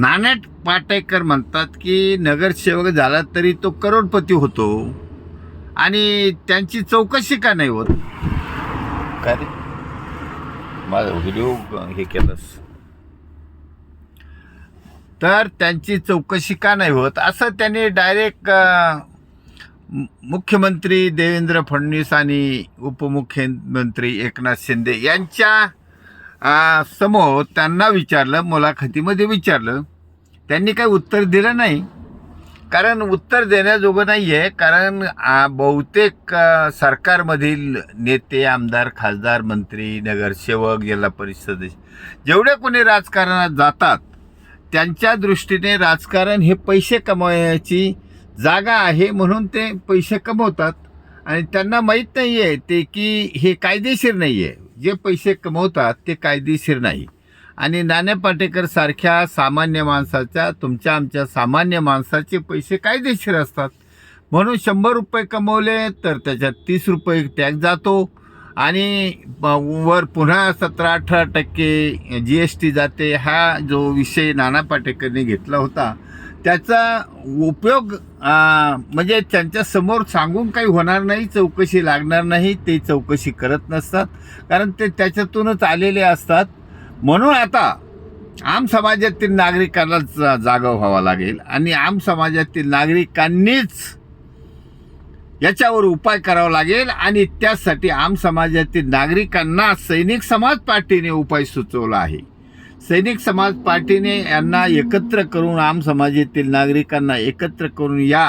नानट पाटेकर म्हणतात की नगरसेवक झाला तरी तो करोडपती होतो. आणि त्यांची चौकशी का नाही होत? काय रे? माझा व्हिडिओ हे केलंस. तर त्यांची चौकशी का नाही होत? असं त्यांनी डायरेक्ट मुख्यमंत्री देवेंद्र फडणवीस आणि उपमुख्यमंत्री एकनाथ शिंदे यांच्या समोर त्यांना विचारलं मुलाखतीमध्ये विचारलं. त्यांनी काही उत्तर दिलं नाही. कारण उत्तर देण्याजोगं नाही आहे कारण बहुतेक सरकारमधील नेते आमदार खासदार मंत्री नगरसेवक जिल्हा परिषद जेवढे कोणी राजकारणात जातात त्यांच्या दृष्टीने राजकारण हे पैसे कमवण्याची जागा आहे म्हणून ते पैसे कमवतात. आणि त्यांना माहीत नाही आहे ते की हे कायदेशीर नाही आहे जे पैसे कमवतात ते कायदेशीर नाही. आणि नाना पाटेकर सारख्या सामान्य माणसाच्या तुमच्या आमच्या सामान्य माणसाचे पैसे कायदेशीर असतात. म्हणून शंभर रुपये कमवले तर त्याच्यात तीस रुपये टॅक्स जातो. आणि वर पुन्हा सतरा अठरा टक्के जी एस टी जाते. हा जो विषय नाना पाटेकरने घेतला होता त्याचा उपयोग म्हणजे त्यांच्यासमोर सांगून काही होणार नाही चौकशी लागणार नाही ते चौकशी करत नसतात. कारण ते त्याच्यातूनच आलेले असतात. म्हणून आता आम समाजातील नागरिकांना जा- जागा व्हावा लागेल आणि आम समाजातील नागरिकांनीच याच्यावर उपाय करावा लागेल आणि त्यासाठी आम समाजातील नागरिकांना सैनिक समाज पार्टीने उपाय सुचवला आहे. सैनिक समाज पार्टीने यांना एकत्र करून आम समाजातील नागरिकांना एकत्र करून या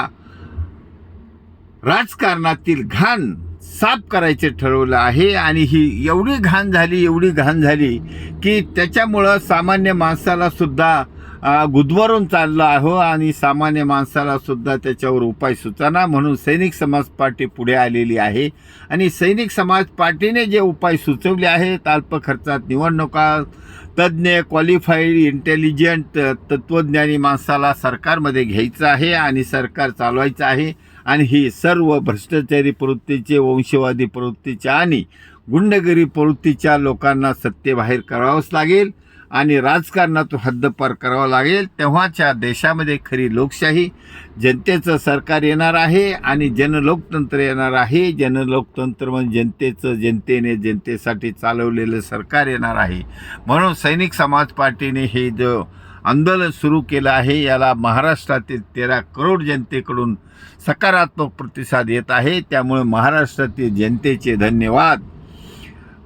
राजकारणातील घाण साफ करायचे ठरवलं आहे. आणि ही एवढी घाण झाली एवढी घाण झाली की त्याच्यामुळं सामान्य माणसाला सुद्धा अ, गुदमरून चाललं आहो आणि सामान्य माणसाला सुद्धा त्याच्यावर उपाय सुचना म्हणून सैनिक समाज पार्टी पुढे आलेली आहे. आणि सैनिक समाज पार्टीने जे उपाय सुचवले आहेत अल्प खर्चात निवडणुका तज्ज्ञ क्वालिफाईड इंटेलिजंट तत्वज्ञानी माणसाला सरकारमध्ये घ्यायचं आहे आणि सरकार चालवायचं आहे. आणि ही सर्व भ्रष्टाचारी प्रवृत्तीचे वंशवादी प्रवृत्तीच्या आणि गुंडगिरी प्रवृत्तीच्या लोकांना सत्तेबाहेर करावंच लागेल. आणि राजकारणातून हद्दपार करावं लागेल तेव्हाच्या देशामध्ये खरी लोकशाही जनतेचं सरकार येणार आहे आणि जनलोकतंत्र येणार आहे. जनलोकतंत्र म्हणजे जनतेचं जनतेने जनतेसाठी चालवलेलं सरकार येणार आहे. म्हणून सैनिक समाज पार्टीने हे जो आंदोलन सुरू केलं आहे याला महाराष्ट्रातील तेरा करोड जनतेकडून सकारात्मक प्रतिसाद येत आहे. त्यामुळे महाराष्ट्रातील जनतेचे धन्यवाद.